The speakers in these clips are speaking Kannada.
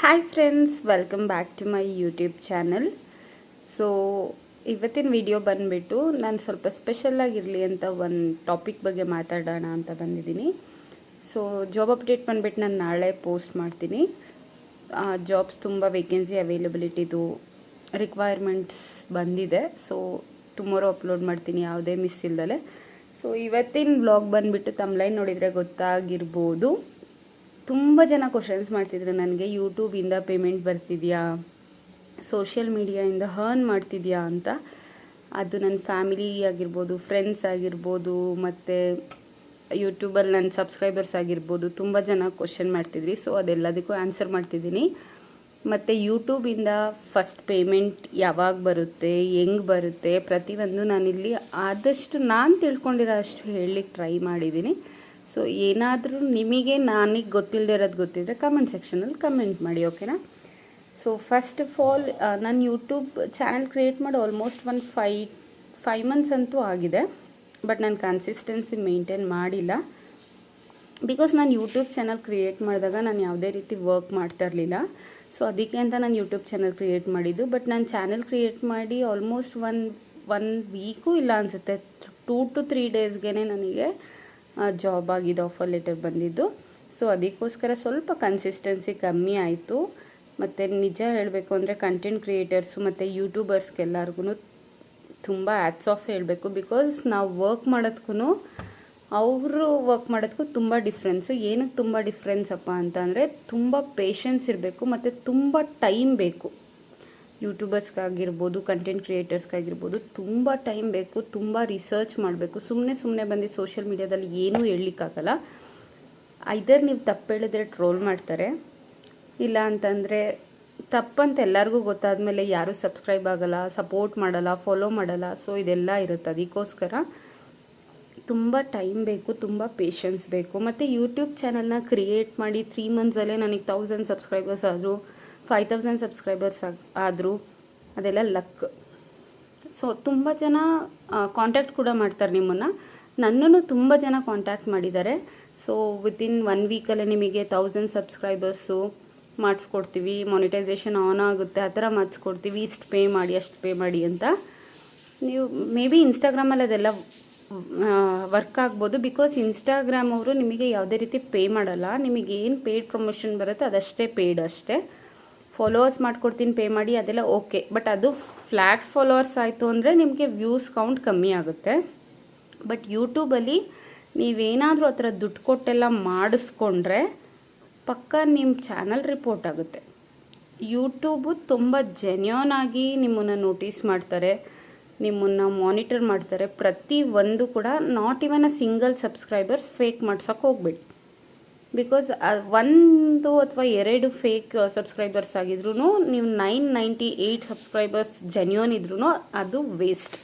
Hi friends welcome back to my YouTube channel so ಇವತ್ತಿನ ವಿಡಿಯೋ ಬಂದುಬಿಟ್ಟು ನಾನು ಸ್ವಲ್ಪ ಸ್ಪೆಷಲ್ಲಾಗಿರಲಿ ಅಂತ ಒಂದು ಟಾಪಿಕ್ ಬಗ್ಗೆ ಮಾತಾಡೋಣ ಅಂತ ಬಂದಿದ್ದೀನಿ. ಸೊ ಜಾಬ್ ಅಪ್ಡೇಟ್ ಬಂದುಬಿಟ್ಟು ನಾನು ನಾಳೆ ಪೋಸ್ಟ್ ಮಾಡ್ತೀನಿ. ಜಾಬ್ಸ್ ತುಂಬ ವೇಕೆನ್ಸಿ ಅವೈಲಬಿಲಿಟಿದು ರಿಕ್ವೈರ್ಮೆಂಟ್ಸ್ ಬಂದಿದೆ. ಸೊ ಟುಮಾರೋ ಅಪ್ಲೋಡ್ ಮಾಡ್ತೀನಿ, ಯಾವುದೇ ಮಿಸ್ ಇಲ್ದಲೆ. ಸೊ ಇವತ್ತಿನ ಬ್ಲಾಗ್ ಬಂದುಬಿಟ್ಟು ತಮ್ಲೈನ್ ನೋಡಿದರೆ ಗೊತ್ತಾಗಿರ್ಬೋದು. ತುಂಬ ಜನ ಕ್ವಶನ್ಸ್ ಮಾಡ್ತಿದ್ರು ನನಗೆ. ಯೂಟ್ಯೂಬಿಂದ ಪೇಮೆಂಟ್ ಬರ್ತಿದೆಯಾ? ಸೋಷಿಯಲ್ ಮೀಡಿಯಾಯಿಂದ ಹರ್ನ್ ಮಾಡ್ತಿದೆಯಾ ಅಂತ. ಅದು ನನ್ನ ಫ್ಯಾಮಿಲಿ ಆಗಿರ್ಬೋದು ಫ್ರೆಂಡ್ಸ್ ಆಗಿರ್ಬೋದು, ಮತ್ತು ಯೂಟ್ಯೂಬಲ್ಲಿ ನನ್ನ ಸಬ್ಸ್ಕ್ರೈಬರ್ಸ್ ಆಗಿರ್ಬೋದು ತುಂಬ ಜನ ಕ್ವಶನ್ ಮಾಡ್ತಿದ್ರಿ. ಸೊ ಅದೆಲ್ಲದಕ್ಕೂ ಆನ್ಸರ್ ಮಾಡ್ತಿದ್ದೀನಿ. ಮತ್ತು ಯೂಟ್ಯೂಬಿಂದ ಫಸ್ಟ್ ಪೇಮೆಂಟ್ ಯಾವಾಗ ಬರುತ್ತೆ, ಹೆಂಗೆ ಬರುತ್ತೆ ಪ್ರತಿಯೊಂದು ನಾನಿಲ್ಲಿ ಆದಷ್ಟು ನಾನು ತಿಳ್ಕೊಂಡಿರೋ ಅಷ್ಟು ಹೇಳಲಿಕ್ಕೆ ಟ್ರೈ ಮಾಡಿದ್ದೀನಿ. ಸೊ ಏನಾದರೂ ನಿಮಗೆ ನನಗೆ ಗೊತ್ತಿಲ್ಲದೆ ಇರೋದು ಗೊತ್ತಿದ್ದರೆ ಕಮೆಂಟ್ ಸೆಕ್ಷನಲ್ಲಿ ಕಮೆಂಟ್ ಮಾಡಿ ಓಕೆನಾ ಸೊ ಫಸ್ಟ್ ಆಫ್ ಆಲ್ ನಾನು ಯೂಟ್ಯೂಬ್ ಚಾನಲ್ ಕ್ರಿಯೇಟ್ ಮಾಡಿ ಆಲ್ಮೋಸ್ಟ್ ಒಂದು ಫೈ ಫೈವ್ ಮಂತ್ಸ್ ಅಂತೂ ಆಗಿದೆ. ಬಟ್ ನಾನು ಕನ್ಸಿಸ್ಟೆನ್ಸಿ ಮೇಂಟೈನ್ ಮಾಡಿಲ್ಲ. ಬಿಕಾಸ್ ನಾನು ಯೂಟ್ಯೂಬ್ ಚಾನಲ್ ಕ್ರಿಯೇಟ್ ಮಾಡಿದಾಗ ನಾನು ಯಾವುದೇ ರೀತಿ ವರ್ಕ್ ಮಾಡ್ತಾ ಇರಲಿಲ್ಲ. ಸೊ ಅದಕ್ಕೆ ಅಂತ ನಾನು ಯೂಟ್ಯೂಬ್ ಚಾನಲ್ ಕ್ರಿಯೇಟ್ ಮಾಡಿದ್ದು. ಬಟ್ ನಾನು ಚಾನಲ್ ಕ್ರಿಯೇಟ್ ಮಾಡಿ ಆಲ್ಮೋಸ್ಟ್ ಒನ್ ಒನ್ ವೀಕು ಇಲ್ಲ ಅನಿಸುತ್ತೆ. ಟೂ ಟು ತ್ರೀ ಡೇಸ್ಗೆ ನನಗೆ ಜಾಬ್ ಆಗಿದೆ ಆಫರ್ ಲೆಟರ್ ಬಂದಿದ್ದು. ಸೊ ಅದಕ್ಕೋಸ್ಕರ ಸ್ವಲ್ಪ ಕನ್ಸಿಸ್ಟೆನ್ಸಿ ಕಮ್ಮಿ ಆಯಿತು. ಮತ್ತು ನಿಜ ಹೇಳಬೇಕು ಅಂದರೆ ಕಂಟೆಂಟ್ ಕ್ರಿಯೇಟರ್ಸು ಮತ್ತು ಯೂಟ್ಯೂಬರ್ಸ್ಗೆಲ್ಲರಿಗೂ ತುಂಬ ಆ್ಯಪ್ಸ್ ಆಫ್ ಹೇಳಬೇಕು. ಬಿಕಾಸ್ ನಾವು ವರ್ಕ್ ಮಾಡೋದಕ್ಕೂ ಅವರು ವರ್ಕ್ ಮಾಡೋದಕ್ಕೂ ತುಂಬ ಡಿಫ್ರೆನ್ಸು ಏನಕ್ಕೆ ತುಂಬ ಡಿಫ್ರೆನ್ಸಪ್ಪ ಅಪ್ಪ ಅಂತಂದರೆ ತುಂಬ ಪೇಷನ್ಸ್ ಇರಬೇಕು ಮತ್ತು ತುಂಬ ಟೈಮ್ ಬೇಕು. ಯೂಟ್ಯೂಬರ್ಸ್ಗಾಗಿರ್ಬೋದು ಕಂಟೆಂಟ್ ಕ್ರಿಯೇಟರ್ಸ್ಗಾಗಿರ್ಬೋದು ತುಂಬ ಟೈಮ್ ಬೇಕು, ತುಂಬ ರಿಸರ್ಚ್ ಮಾಡಬೇಕು. ಸುಮ್ಮನೆ ಸುಮ್ಮನೆ ಬಂದು ಸೋಷಿಯಲ್ ಮೀಡ್ಯಾದಲ್ಲಿ ಏನೂ ಹೇಳಲಿಕ್ಕಾಗಲ್ಲ. ಐದರ್ ನೀವು ತಪ್ಪು ಹೇಳಿದ್ರೆ ಟ್ರೋಲ್ ಮಾಡ್ತಾರೆ, ಇಲ್ಲ ಅಂತಂದರೆ ತಪ್ಪಂತ ಎಲ್ಲರಿಗೂ ಗೊತ್ತಾದಮೇಲೆ ಯಾರೂ ಸಬ್ಸ್ಕ್ರೈಬ್ ಆಗಲ್ಲ ಸಪೋರ್ಟ್ ಮಾಡಲ್ಲ ಫಾಲೋ ಮಾಡಲ್ಲ. ಸೊ ಇದೆಲ್ಲ ಇರುತ್ತೆ ಅದಕ್ಕೋಸ್ಕರ ತುಂಬ ಟೈಮ್ ಬೇಕು, ತುಂಬ ಪೇಷನ್ಸ್ ಬೇಕು. ಮತ್ತು ಯೂಟ್ಯೂಬ್ ಚಾನಲ್ನ ಕ್ರಿಯೇಟ್ ಮಾಡಿ ತ್ರೀ ಮಂತ್ಸಲ್ಲೇ ನನಗೆ ತೌಸಂಡ್ ಸಬ್ಸ್ಕ್ರೈಬರ್ಸ್ ಆದರೂ ಫೈವ್ ತೌಸಂಡ್ ಸಬ್ಸ್ಕ್ರೈಬರ್ಸ್ ಆದರೂ ಅದೆಲ್ಲ ಲಕ್ ಸೊ ತುಂಬ ಜನ ಕಾಂಟ್ಯಾಕ್ಟ್ ಕೂಡ ಮಾಡ್ತಾರೆ ನಿಮ್ಮನ್ನು. ನನ್ನನ್ನು ತುಂಬ ಜನ ಕಾಂಟ್ಯಾಕ್ಟ್ ಮಾಡಿದ್ದಾರೆ. ಸೊ ವಿತಿನ್ ಒನ್ ವೀಕಲ್ಲೇ ನಿಮಗೆ ತೌಸಂಡ್ ಸಬ್ಸ್ಕ್ರೈಬರ್ಸು ಮಾಡಿಸ್ಕೊಡ್ತೀವಿ. ಮಾನಿಟೈಸೇಷನ್ ಆನ್ ಆಗುತ್ತೆ. ಆ ಥರ ಮಾಡಿಸ್ಕೊಡ್ತೀವಿ. ಇಷ್ಟು ಪೇ ಮಾಡಿ, ಅಷ್ಟು ಪೇ ಮಾಡಿ ಅಂತ. ನೀವು ಮೇ ಬಿ ಇನ್ಸ್ಟಾಗ್ರಾಮಲ್ಲಿ ಅದೆಲ್ಲ ವರ್ಕ್ ಆಗ್ಬೋದು. ಬಿಕಾಸ್ ಇನ್ಸ್ಟಾಗ್ರಾಮ್ ಅವರು ನಿಮಗೆ ಯಾವುದೇ ರೀತಿ ಪೇ ಮಾಡಲ್ಲ. ನಿಮಗೆ ಏನು ಪೇಯ್ಡ್ ಪ್ರಮೋಷನ್ ಬರುತ್ತೆ, ಅದಷ್ಟೇ ಪೇಯ್ಡ್ ಅಷ್ಟೇ. ಫಾಲೋವರ್ಸ್ ಮಾಡ್ಕೊಡ್ತೀನಿ ಪೇ ಮಾಡಿ, ಅದೆಲ್ಲ ಓಕೆ ಬಟ್ ಅದು ಫ್ಲ್ಯಾಟ್ ಫಾಲೋವರ್ಸ್ ಆಯಿತು ಅಂದರೆ ನಿಮಗೆ ವ್ಯೂಸ್ ಕೌಂಟ್ ಕಮ್ಮಿ ಆಗುತ್ತೆ. ಬಟ್ ಯೂಟ್ಯೂಬಲ್ಲಿ ನೀವೇನಾದರೂ ಆ ಥರ ದುಡ್ಡು ಕೊಟ್ಟೆಲ್ಲ ಮಾಡಿಸ್ಕೊಂಡ್ರೆ ಪಕ್ಕ ನಿಮ್ಮ ಚಾನಲ್ ರಿಪೋರ್ಟ್ ಆಗುತ್ತೆ. ಯೂಟ್ಯೂಬು ತುಂಬ ಜೆನ್ಯೂನ್ ಆಗಿ ನಿಮ್ಮನ್ನು ನೋಟಿಸ್ ಮಾಡ್ತಾರೆ, ನಿಮ್ಮನ್ನು ಮಾನಿಟರ್ ಮಾಡ್ತಾರೆ. ಪ್ರತಿ ಒಂದು ಕೂಡ not even a single subscribers fake ಮಾಡ್ಸೋಕೆ ಹೋಗ್ಬೇಡಿ. ಬಿಕಾಸ್ ಒಂದು ಅಥವಾ ಎರಡು ಫೇಕ್ ಸಬ್ಸ್ಕ್ರೈಬರ್ಸ್ ಆಗಿದ್ರು ನೀವು nine ninety eight subscribers genuine ಇದ್ರೂ ಅದು waste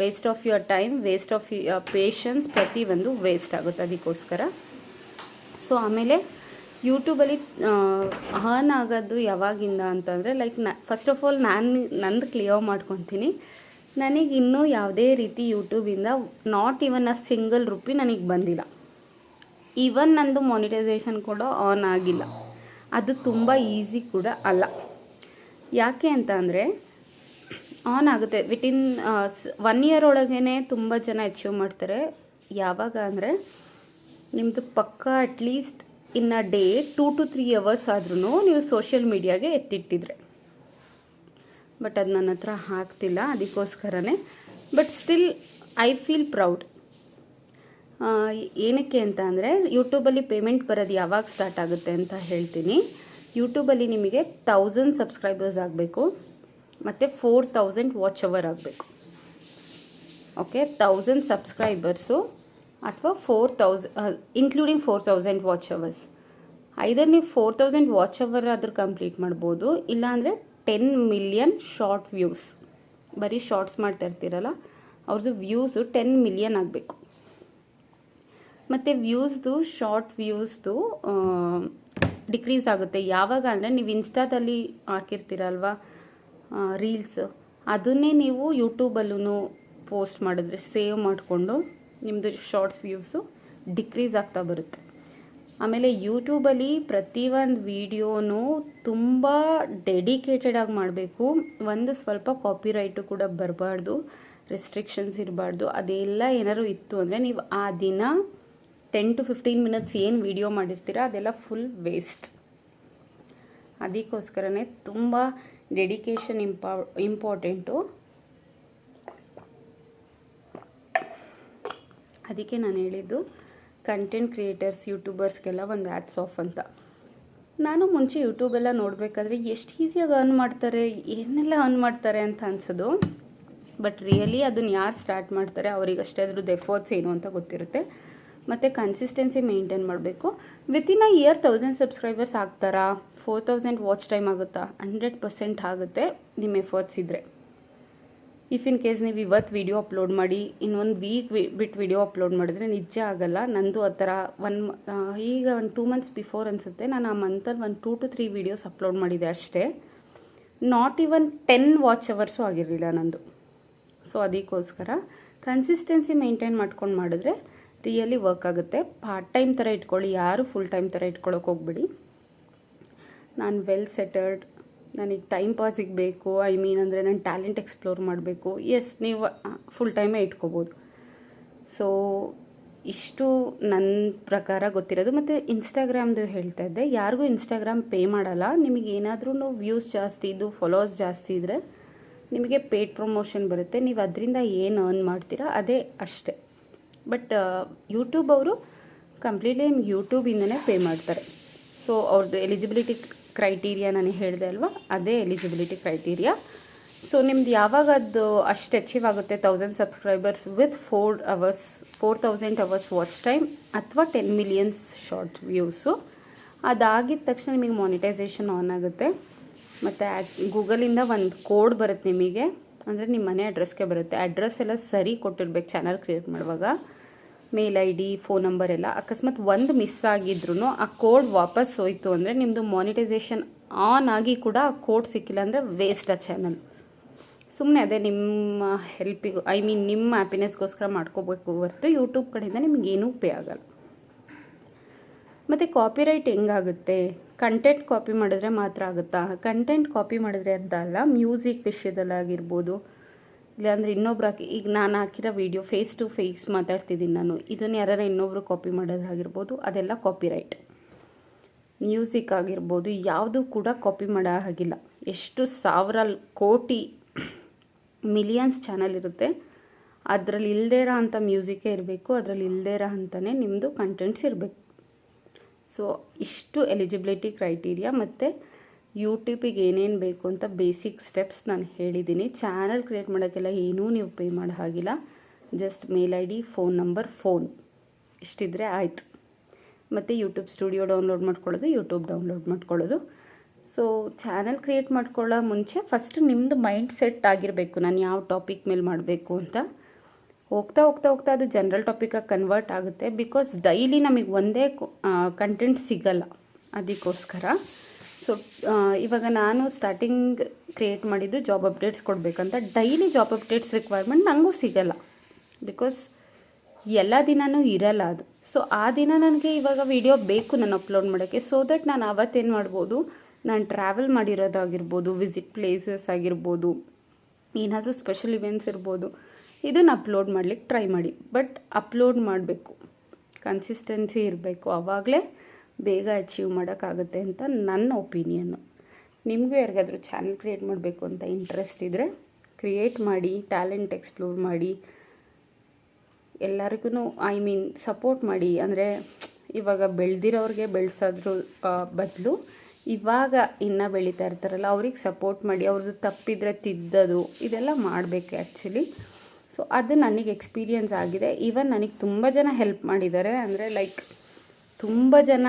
waste of your time waste of patience ಪ್ರತಿಯೊಂದು ವೇಸ್ಟ್ ಆಗುತ್ತೆ ಅದಕ್ಕೋಸ್ಕರ. ಸೊ ಆಮೇಲೆ ಯೂಟ್ಯೂಬಲ್ಲಿ ಹರ್ನ್ ಆಗೋದು ಯಾವಾಗಿಂದ ಅಂತಂದರೆ ಲೈಕ್ನ ಫಸ್ಟ್ ಆಫ್ ಆಲ್ ನಾನು, ನಂದು ಕ್ಲಿಯರ್ ಮಾಡ್ಕೊತೀನಿ. ನನಗೆ ಇನ್ನೂ ಯಾವುದೇ ರೀತಿ ಯೂಟ್ಯೂಬಿಂದ not even a single rupee ನನಗೆ ಬಂದಿಲ್ಲ. ಈವನ್ ನಂದು ಮಾನಿಟೈಸೇಷನ್ ಕೂಡ ಆನ್ ಆಗಿಲ್ಲ. ಅದು ತುಂಬ ಈಸಿ ಕೂಡ ಅಲ್ಲ. ಯಾಕೆ ಅಂತ ಅಂದರೆ ಆನ್ ಆಗುತ್ತೆ. ವಿಟಿನ್ ಒನ್ ಇಯರ್ ಒಳಗೇ ತುಂಬ ಜನ ಅಚೀವ್ ಮಾಡ್ತಾರೆ. ಯಾವಾಗ ಅಂದರೆ ನಿಮ್ಮದು ಪಕ್ಕ at least in a day two to three hours ಆದ್ರೂ ನೀವು ಸೋಷಿಯಲ್ ಮೀಡಿಯಾಗೆ ಎತ್ತಿಟ್ಟಿದ್ರೆ. ಬಟ್ ಅದು ನನ್ನ ಹತ್ರ ಹಾಕ್ತಿಲ್ಲ ಅದಕ್ಕೋಸ್ಕರನೇ. But still I feel proud ಏನಕ್ಕೆ ಅಂತ ಅಂದರೆ ಯೂಟ್ಯೂಬಲ್ಲಿ ಪೇಮೆಂಟ್ ಬರೋದು ಯಾವಾಗ ಸ್ಟಾರ್ಟ್ ಆಗುತ್ತೆ ಅಂತ ಹೇಳ್ತೀನಿ. ಯೂಟ್ಯೂಬಲ್ಲಿ ನಿಮಗೆ ತೌಸಂಡ್ ಸಬ್ಸ್ಕ್ರೈಬರ್ಸ್ ಆಗಬೇಕು, ಮತ್ತು ಫೋರ್ ತೌಸಂಡ್ ವಾಚ್ ಅವರ್ ಆಗಬೇಕು. ಓಕೆ ತೌಸಂಡ್ ಸಬ್ಸ್ಕ್ರೈಬರ್ಸು ಅಥವಾ four ತೌಸ including four thousand watch hours either ನೀವು ಫೋರ್ ತೌಸಂಡ್ ವಾಚ್ ಅವರ್ ಆದರೂ ಕಂಪ್ಲೀಟ್ ಮಾಡ್ಬೋದು, ಇಲ್ಲಾಂದರೆ ಟೆನ್ ಮಿಲಿಯನ್ ಶಾರ್ಟ್ ವ್ಯೂಸ್ ಬರೀ ಶಾರ್ಟ್ಸ್ ಮಾಡ್ತಾ ಇರ್ತೀರಲ್ಲ, ಅವ್ರದ್ದು ವ್ಯೂಸು ಟೆನ್ ಮಿಲಿಯನ್ ಆಗಬೇಕು. ಮತ್ತು ವ್ಯೂಸ್ದು ಶಾರ್ಟ್ ವ್ಯೂಸ್ದು ಡಿಕ್ರೀಸ್ ಆಗುತ್ತೆ. ಯಾವಾಗ ಅಂದರೆ ನೀವು ಇನ್ಸ್ಟಾದಲ್ಲಿ ಹಾಕಿರ್ತೀರಲ್ವ ರೀಲ್ಸ್ ಅದನ್ನೇ ನೀವು ಯೂಟ್ಯೂಬಲ್ಲೂ ಪೋಸ್ಟ್ ಮಾಡಿದ್ರೆ ಸೇವ್ ಮಾಡಿಕೊಂಡು ನಿಮ್ಮದು ಶಾರ್ಟ್ಸ್ ವ್ಯೂಸು ಡಿಕ್ರೀಸ್ ಆಗ್ತಾ ಬರುತ್ತೆ. ಆಮೇಲೆ ಯೂಟ್ಯೂಬಲ್ಲಿ ಪ್ರತಿಯೊಂದು ವೀಡಿಯೋನೂ ತುಂಬ ಡೆಡಿಕೇಟೆಡ್ ಆಗಿ ಮಾಡಬೇಕು. ಒಂದು ಸ್ವಲ್ಪ ಕಾಪಿರೈಟು ಕೂಡ ಬರಬಾರ್ದು ರೆಸ್ಟ್ರಿಕ್ಷನ್ಸ್ ಇರಬಾರ್ದು, ಅದೆಲ್ಲ ಏನಾದ್ರು ಇತ್ತು ಅಂದರೆ ನೀವು ಆ ದಿನ ಟೆನ್ ಟು ಫಿಫ್ಟೀನ್ ಮಿನಿಟ್ಸ್ ಏನು ವಿಡಿಯೋ ಮಾಡಿರ್ತೀರ, ಅದೆಲ್ಲ ಫುಲ್ ವೇಸ್ಟ್ ಅದಕ್ಕೋಸ್ಕರನೇ ತುಂಬ ಡೆಡಿಕೇಶನ್ ಇಂಪಾ ಇಂಪಾರ್ಟೆಂಟು ಅದಕ್ಕೆ ನಾನು ಹೇಳಿದ್ದು ಕಂಟೆಂಟ್ ಕ್ರಿಯೇಟರ್ಸ್ ಯೂಟ್ಯೂಬರ್ಸ್ಗೆಲ್ಲ ಒಂದು ಆ್ಯಡ್ಸ್ ಆಫ್ ಅಂತ. ನಾನು ಮುಂಚೆ ಯೂಟ್ಯೂಬೆಲ್ಲ ನೋಡಬೇಕಾದ್ರೆ ಎಷ್ಟು ಈಸಿಯಾಗಿ ಅರ್ನ್ ಮಾಡ್ತಾರೆ, ಏನೆಲ್ಲ ಅರ್ನ್ ಮಾಡ್ತಾರೆ ಅಂತ ಅನ್ಸೋದು. ಬಟ್ ರಿಯಲಿ ಅದನ್ನ ಯಾರು ಸ್ಟಾರ್ಟ್ ಮಾಡ್ತಾರೆ, ಅವರಿಗಷ್ಟೇ ಅದ್ರದ್ದು ಎಫರ್ಟ್ಸ್ ಏನು ಅಂತ ಗೊತ್ತಿರುತ್ತೆ. ಮತ್ತು ಕನ್ಸಿಸ್ಟೆನ್ಸಿ ಮೇಂಟೈನ್ ಮಾಡಬೇಕು. Within a year thousand subscribers ಆಗ್ತಾರಾ? ಫೋರ್ ತೌಸಂಡ್ ವಾಚ್ ಟೈಮ್ ಆಗುತ್ತಾ? ಹಂಡ್ರೆಡ್ ಪರ್ಸೆಂಟ್ ಆಗುತ್ತೆ ನಿಮ್ಮ ಎಫರ್ಟ್ಸ್ ಇದ್ದರೆ ಇಫ್ ಇನ್ ಕೇಸ್ ನೀವು ಇವತ್ತು ವಿಡಿಯೋ ಅಪ್ಲೋಡ್ ಮಾಡಿ, ಇನ್ನೊಂದು ವೀಕ್ ಬಿಟ್ಟು ವಿಡಿಯೋ ಅಪ್ಲೋಡ್ ಮಾಡಿದ್ರೆ ನಿಜ ಆಗಲ್ಲ. ನಂದು ಆ ಥರ ಒನ್ ಈಗ ಒಂದು ಟೂ ಮಂತ್ಸ್ ಬಿಫೋರ್ ಅನಿಸುತ್ತೆ. ನಾನು ಆ ಮಂತಲ್ಲಿ ಒಂದು two to three videos upload ಮಾಡಿದೆ ಅಷ್ಟೇ. Not even ten watch hours ಆಗಿರಲಿಲ್ಲ ನಂದು. ಸೊ ಅದಕ್ಕೋಸ್ಕರ ಕನ್ಸಿಸ್ಟೆನ್ಸಿ ಮೇಂಟೈನ್ ಮಾಡ್ಕೊಂಡು ಮಾಡಿದ್ರೆ ರಿಯಲಿ ವರ್ಕ್ ಆಗುತ್ತೆ. ಪಾರ್ಟ್ ಟೈಮ್ ಥರ ಇಟ್ಕೊಳ್ಳಿ. ಯಾರು ಫುಲ್ ಟೈಮ್ ಥರ ಇಟ್ಕೊಳ್ಳೋಕೆ ಹೋಗ್ಬೇಡಿ. ನಾನು ವೆಲ್ ಸೆಟಲ್ಡ್ ನನಗೆ ಟೈಮ್ ಪಾಸಿಗೆ ಬೇಕು ಐ ಮೀನ್ ಅಂದರೆ ನಾನು ಟ್ಯಾಲೆಂಟ್ ಎಕ್ಸ್ಪ್ಲೋರ್ ಮಾಡಬೇಕು. ಎಸ್ ನೀವು ಫುಲ್ ಟೈಮೇ ಇಟ್ಕೋಬೋದು. ಸೊ ಇಷ್ಟು ನನ್ನ ಪ್ರಕಾರ ಗೊತ್ತಿರೋದು. ಮತ್ತು ಇನ್ಸ್ಟಾಗ್ರಾಮ್ದು ಹೇಳ್ತಾ ಇದ್ದೆ. ಯಾರಿಗೂ ಇನ್ಸ್ಟಾಗ್ರಾಮ್ ಪೇ ಮಾಡಲ್ಲ. ನಿಮಗೆ ಏನಾದ್ರೂ ವ್ಯೂಸ್ ಜಾಸ್ತಿ ಇದ್ದು ಫಾಲೋವರ್ಸ್ ಜಾಸ್ತಿ ಇದ್ದರೆ ನಿಮಗೆ ಪೇಡ್ ಪ್ರಮೋಷನ್ ಬರುತ್ತೆ. ನೀವು ಅದರಿಂದ ಏನು ಅರ್ನ್ ಮಾಡ್ತೀರಾ, ಅದೇ ಅಷ್ಟೇ. ಬಟ್ ಯೂಟ್ಯೂಬ್ ಅವರು ಕಂಪ್ಲೀಟ್ಲಿ ಯೂಟ್ಯೂಬಿಂದನೇ ಪೇ ಮಾಡ್ತಾರೆ. ಸೊ ಅವ್ರದ್ದು ಎಲಿಜಿಬಿಲಿಟಿ ಕ್ರೈಟೀರಿಯಾ ನಾನು ಹೇಳಿದೆ ಅಲ್ವಾ? ಅದೇ ಎಲಿಜಿಬಿಲಿಟಿ ಕ್ರೈಟೀರಿಯಾ ಸೊ ನಿಮ್ದು ಯಾವಾಗ ಅದು ಅಷ್ಟು ಅಚೀವ್ ಆಗುತ್ತೆ? Thousand subscribers with four hours four thousand hours watch time ಅಥವಾ ಟೆನ್ ಮಿಲಿಯನ್ಸ್ ಶಾರ್ಟ್ ವ್ಯೂಸು ಅದಾಗಿದ ತಕ್ಷಣ ನಿಮಗೆ ಮಾನಿಟೈಸೇಷನ್ ಆನ್ ಆಗುತ್ತೆ. ಮತ್ತು ಗೂಗಲಿಂದ ಒಂದು ಕೋಡ್ ಬರುತ್ತೆ ನಿಮಗೆ. ಅಂದರೆ ನಿಮ್ಮ ಮನೆ ಅಡ್ರೆಸ್ಗೆ ಬರುತ್ತೆ. ಅಡ್ರೆಸ್ ಎಲ್ಲ ಸರಿ ಕೊಟ್ಟಿರ್ಬೇಕು ಚಾನಲ್ ಕ್ರಿಯೇಟ್ ಮಾಡುವಾಗ. Mail I D phone number ಎಲ್ಲ. ಅಕಸ್ಮಾತ್ ಒಂದು ಮಿಸ್ ಆಗಿದ್ರು ಆ ಕೋಡ್ ವಾಪಸ್ ಹೋಯ್ತು ಅಂದರೆ ನಿಮ್ಮದು ಮಾನಿಟೈಸೇಷನ್ ಆನ್ ಆಗಿ ಕೂಡ ಕೋಡ್ ಸಿಕ್ಕಿಲ್ಲ ಅಂದರೆ ವೇಸ್ಟ್ ಆ ಚಾನಲ್ ಸುಮ್ಮನೆ ಅದೇ ನಿಮ್ಮ ಹೆಲ್ಪಿಗೂ ಐ ಮೀನ್ ನಿಮ್ಮ ಹ್ಯಾಪಿನೆಸ್ಗೋಸ್ಕರ ಮಾಡ್ಕೋಬೇಕು ಹೊರತು ಯೂಟ್ಯೂಬ್ ಕಡೆಯಿಂದ ನಿಮಗೇನೂ ಪೇ ಆಗಲ್ಲ. ಮತ್ತು ಕಾಪಿರೈಟ್ ಹೆಂಗಾಗುತ್ತೆ? ಕಂಟೆಂಟ್ ಕಾಪಿ ಮಾಡಿದ್ರೆ ಮಾತ್ರ ಆಗುತ್ತಾ? ಕಂಟೆಂಟ್ ಕಾಪಿ ಮಾಡಿದ್ರೆ ಅಂತ ಅಲ್ಲ ಮ್ಯೂಸಿಕ್ ವಿಷಯದಲ್ಲಾಗಿರ್ಬೋದು ಇಲ್ಲಾಂದರೆ ಇನ್ನೊಬ್ರು ಹಾಕಿ, ಈಗ ನಾನು ಹಾಕಿರೋ ವೀಡಿಯೋ ಫೇಸ್ ಟು ಫೇಸ್ ಮಾತಾಡ್ತಿದ್ದೀನಿ ನಾನು. ಇದನ್ನು ಯಾರು ಇನ್ನೊಬ್ರು ಕಾಪಿ ಮಾಡೋದಾಗಿರ್ಬೋದು, ಅದೆಲ್ಲ ಕಾಪಿರೈಟ್ ಮ್ಯೂಸಿಕ್ ಆಗಿರ್ಬೋದು, ಯಾವುದು ಕೂಡ ಕಾಪಿ ಮಾಡೋ ಹಾಗಿಲ್ಲ. ಎಷ್ಟು ಸಾವಿರ ಕೋಟಿ ಮಿಲಿಯನ್ಸ್ ಚಾನಲ್ ಇರುತ್ತೆ. ಅದರಲ್ಲಿ ಇಲ್ಲದೇ ಇರೋ ಅಂಥ ಮ್ಯೂಸಿಕೇ ಇರಬೇಕು, ಅದರಲ್ಲಿ ಇಲ್ಲದೇ ಇರೋ ಅಂತಲೇ ನಿಮ್ಮದು ಕಂಟೆಂಟ್ಸ್ ಇರಬೇಕು. ಸೊ ಇಷ್ಟು ಎಲಿಜಿಬಿಲಿಟಿ ಕ್ರೈಟೀರಿಯಾ ಮತ್ತು ಯೂಟ್ಯೂಬಿಗೆ ಏನೇನು ಬೇಕು ಅಂತ ಬೇಸಿಕ್ ಸ್ಟೆಪ್ಸ್ ನಾನು ಹೇಳಿದ್ದೀನಿ ಚಾನಲ್ ಕ್ರಿಯೇಟ್ ಮಾಡೋಕ್ಕೆಲ್ಲ ಏನೂ ನೀವು ಪೇ ಮಾಡೋ ಹಾಗಿಲ್ಲ. Just mail I D phone number phone ಇಷ್ಟಿದ್ರೆ ಆಯಿತು. ಮತ್ತು ಯೂಟ್ಯೂಬ್ ಸ್ಟುಡಿಯೋ ಡೌನ್ಲೋಡ್ ಮಾಡ್ಕೊಳ್ಳೋದು ಯೂಟ್ಯೂಬ್ ಡೌನ್ಲೋಡ್ ಮಾಡ್ಕೊಳ್ಳೋದು. ಸೊ ಚಾನಲ್ ಕ್ರಿಯೇಟ್ ಮಾಡ್ಕೊಳ್ಳೋ ಮುಂಚೆ ಫಸ್ಟ್ ನಿಮ್ಮದು ಮೈಂಡ್ ಸೆಟ್ ಆಗಿರಬೇಕು. ನಾನು ಯಾವ ಟಾಪಿಕ್ ಮೇಲೆ ಮಾಡಬೇಕು ಅಂತ. ಹೋಗ್ತಾ ಹೋಗ್ತಾ ಹೋಗ್ತಾ ಅದು ಜನರಲ್ ಟಾಪಿಕಾಗಿ ಕನ್ವರ್ಟ್ ಆಗುತ್ತೆ. ಬಿಕಾಸ್ ಡೈಲಿ ನಮಗೆ ಒಂದೇ ಕಂಟೆಂಟ್ ಸಿಗಲ್ಲ. ಅದಕ್ಕೋಸ್ಕರ. ಸೊ ಇವಾಗ ನಾನು ಸ್ಟಾರ್ಟಿಂಗ್ ಕ್ರಿಯೇಟ್ ಮಾಡಿದ್ದು ಜಾಬ್ ಅಪ್ಡೇಟ್ಸ್ ಕೊಡಬೇಕಂತ. ಡೈಲಿ ಜಾಬ್ ಅಪ್ಡೇಟ್ಸ್ ರಿಕ್ವೈರ್ಮೆಂಟ್ ನನಗೂ ಸಿಗಲ್ಲ. ಬಿಕಾಸ್ ಎಲ್ಲ ದಿನವೂ ಇರಲ್ಲ ಅದು. ಸೊ ಆ ದಿನ ನನಗೆ ಇವಾಗ ವಿಡಿಯೋ ಬೇಕು ನಾನು ಅಪ್ಲೋಡ್ ಮಾಡೋಕ್ಕೆ. ಸೊ ದಟ್ ನಾನು ಅವತ್ತೇನು ಮಾಡ್ಬೋದು? ನಾನು ಟ್ರಾವೆಲ್ ಮಾಡಿರೋದಾಗಿರ್ಬೋದು ವಿಸಿಟ್ ಪ್ಲೇಸಸ್ ಆಗಿರ್ಬೋದು. ಏನಾದರೂ ಸ್ಪೆಷಲ್ ಇವೆಂಟ್ಸ್ ಇರ್ಬೋದು. ಇದನ್ನು ಅಪ್ಲೋಡ್ ಮಾಡ್ಲಿಕ್ಕೆ ಟ್ರೈ ಮಾಡಿ. ಬಟ್ ಅಪ್ಲೋಡ್ ಮಾಡಬೇಕು. ಕನ್ಸಿಸ್ಟೆನ್ಸಿ ಇರಬೇಕು. ಆವಾಗಲೇ ಬೇಗ ಅಚೀವ್ ಮಾಡೋಕ್ಕಾಗುತ್ತೆ ಅಂತ ನನ್ನ ಒಪಿನಿಯನ್ನು ನಿಮಗೂ ಯಾರಿಗಾದರೂ ಚಾನಲ್ ಕ್ರಿಯೇಟ್ ಮಾಡಬೇಕು ಅಂತ ಇಂಟ್ರೆಸ್ಟ್ ಇದ್ದರೆ ಕ್ರಿಯೇಟ್ ಮಾಡಿ ಟ್ಯಾಲೆಂಟ್ ಎಕ್ಸ್ಪ್ಲೋರ್ ಮಾಡಿ ಎಲ್ಲರಿಗೂ ಐ ಮೀನ್ ಸಪೋರ್ಟ್ ಮಾಡಿ. ಅಂದರೆ ಇವಾಗ ಬೆಳೆದಿರೋರಿಗೆ ಬೆಳೆಸೋದ್ರ ಬದಲು ಇವಾಗ ಇನ್ನೂ ಬೆಳೀತಾ ಇರ್ತಾರಲ್ಲ, ಅವ್ರಿಗೆ ಸಪೋರ್ಟ್ ಮಾಡಿ, ಅವ್ರದ್ದು ತಪ್ಪಿದ್ರೆ ತಿದ್ದದು, ಇದೆಲ್ಲ ಮಾಡಬೇಕು ಆ್ಯಕ್ಚುಲಿ ಸೊ ಅದು ನನಗೆ ಎಕ್ಸ್ಪೀರಿಯನ್ಸ್ ಆಗಿದೆ. ಈವನ್ ನನಗೆ ತುಂಬ ಜನ ಹೆಲ್ಪ್ ಮಾಡಿದ್ದಾರೆ. ಅಂದರೆ ಲೈಕ್ ತುಂಬ ಜನ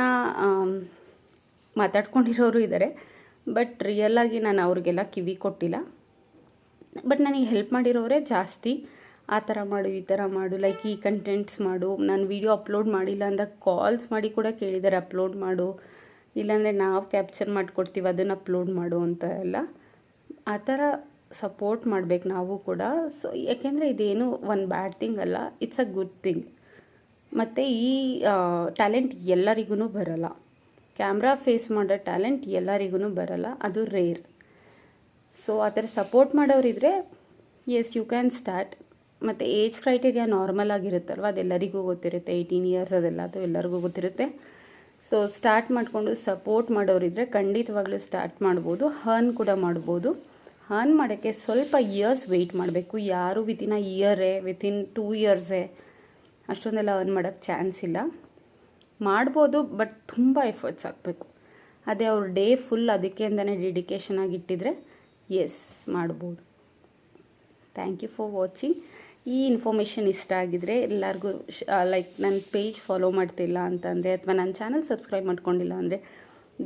ಮಾತಾಡ್ಕೊಂಡಿರೋರು ಇದ್ದಾರೆ ಬಟ್ ರಿಯಲಾಗಿ ನಾನು ಅವ್ರಿಗೆಲ್ಲ ಕಿವಿ ಕೊಟ್ಟಿಲ್ಲ. ಬಟ್ ನನಗೆ ಹೆಲ್ಪ್ ಮಾಡಿರೋರೇ ಜಾಸ್ತಿ. ಆ ಥರ ಮಾಡು, ಈ ಥರ ಮಾಡು ಲೈಕ್ ಈ ಕಂಟೆಂಟ್ಸ್ ಮಾಡು. ನಾನು ವೀಡಿಯೋ ಅಪ್ಲೋಡ್ ಮಾಡಿಲ್ಲ ಅಂದಾಗ ಕಾಲ್ಸ್ ಮಾಡಿ ಕೂಡ ಕೇಳಿದ್ದಾರೆ ಅಪ್ಲೋಡ್ ಮಾಡು. ಇಲ್ಲಾಂದರೆ ನಾವು ಕ್ಯಾಪ್ಚರ್ ಮಾಡಿಕೊಡ್ತೀವಿ, ಅದನ್ನು ಅಪ್ಲೋಡ್ ಮಾಡು ಅಂತ ಎಲ್ಲ. ಆ ಥರ ಸಪೋರ್ಟ್ ಮಾಡಬೇಕು ನಾವು ಕೂಡ. ಸೊ ಯಾಕೆಂದರೆ ಇದೇನು ಒಂದು ಬ್ಯಾಡ್ ಥಿಂಗ್ ಅಲ್ಲ ಇಟ್ಸ್ ಅ ಗುಡ್ ಥಿಂಗ್ ಮತ್ತು ಈ ಟ್ಯಾಲೆಂಟ್ ಎಲ್ಲರಿಗೂ ಬರಲ್ಲ. ಕ್ಯಾಮ್ರಾ ಫೇಸ್ ಮಾಡೋ ಟ್ಯಾಲೆಂಟ್ ಎಲ್ಲರಿಗೂ ಬರಲ್ಲ, ಅದು ರೇರ್ ಸೊ ಆ ಥರ ಸಪೋರ್ಟ್ ಮಾಡೋರಿದ್ರೆ ಎಸ್ ಯು ಕ್ಯಾನ್ ಸ್ಟಾರ್ಟ್ ಮತ್ತು ಏಜ್ ಕ್ರೈಟೀರಿಯಾ ನಾರ್ಮಲ್ ಆಗಿರುತ್ತಲ್ವ, ಅದೆಲ್ಲರಿಗೂ ಗೊತ್ತಿರುತ್ತೆ. ಏಯ್ಟೀನ್ ಇಯರ್ಸ್ ಅದೆಲ್ಲ, ಅದು ಎಲ್ಲರಿಗೂ ಗೊತ್ತಿರುತ್ತೆ. ಸೊ ಸ್ಟಾರ್ಟ್ ಮಾಡಿಕೊಂಡು ಸಪೋರ್ಟ್ ಮಾಡೋರಿದ್ರೆ ಖಂಡಿತವಾಗ್ಲೂ ಸ್ಟಾರ್ಟ್ ಮಾಡ್ಬೋದು. ಹರ್ನ್ ಕೂಡ ಮಾಡ್ಬೋದು. ಹರ್ನ್ ಮಾಡೋಕ್ಕೆ ಸ್ವಲ್ಪ ಇಯರ್ಸ್ ವೆಯ್ಟ್ ಮಾಡಬೇಕು. ಯಾರು ವಿತಿನ್ ಅ ಇಯರೇ ವಿತಿನ್ ಟೂ ಇಯರ್ಸೇ ಅಷ್ಟೊಂದೆಲ್ಲ ಅರ್ನ್ ಮಾಡೋಕ್ಕೆ ಚಾನ್ಸ್ ಇಲ್ಲ. ಮಾಡ್ಬೋದು ಬಟ್ ತುಂಬ ಎಫರ್ಟ್ಸ್ ಹಾಕಬೇಕು. ಅದೇ ಅವ್ರ ಡೇ ಫುಲ್ ಅದಕ್ಕೆ ಅಂತಲೇ ಡೆಡಿಕೇಶನ್ ಆಗಿಟ್ಟಿದ್ರೆ ಎಸ್ ಮಾಡ್ಬೋದು. ಥ್ಯಾಂಕ್ ಯು ಫಾರ್ ವಾಚಿಂಗ್ ಈ ಇನ್ಫಾರ್ಮೇಷನ್ ಇಷ್ಟ ಆಗಿದ್ರೆ ಎಲ್ಲರಿಗೂ ಲೈಕ್ ನನ್ನ ಪೇಜ್ ಫಾಲೋ ಮಾಡ್ತಿಲ್ಲ ಅಂತಂದರೆ ಅಥವಾ ನನ್ನ ಚಾನಲ್ ಸಬ್ಸ್ಕ್ರೈಬ್ ಮಾಡ್ಕೊಂಡಿಲ್ಲ ಅಂದರೆ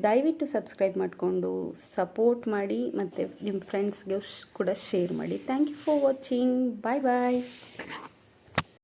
ದಯವಿಟ್ಟು ಸಬ್ಸ್ಕ್ರೈಬ್ ಮಾಡಿಕೊಂಡು ಸಪೋರ್ಟ್ ಮಾಡಿ ಮತ್ತು ನಿಮ್ಮ ಫ್ರೆಂಡ್ಸ್ಗೆ ಕೂಡ ಶೇರ್ ಮಾಡಿ. Thank you for watching bye bye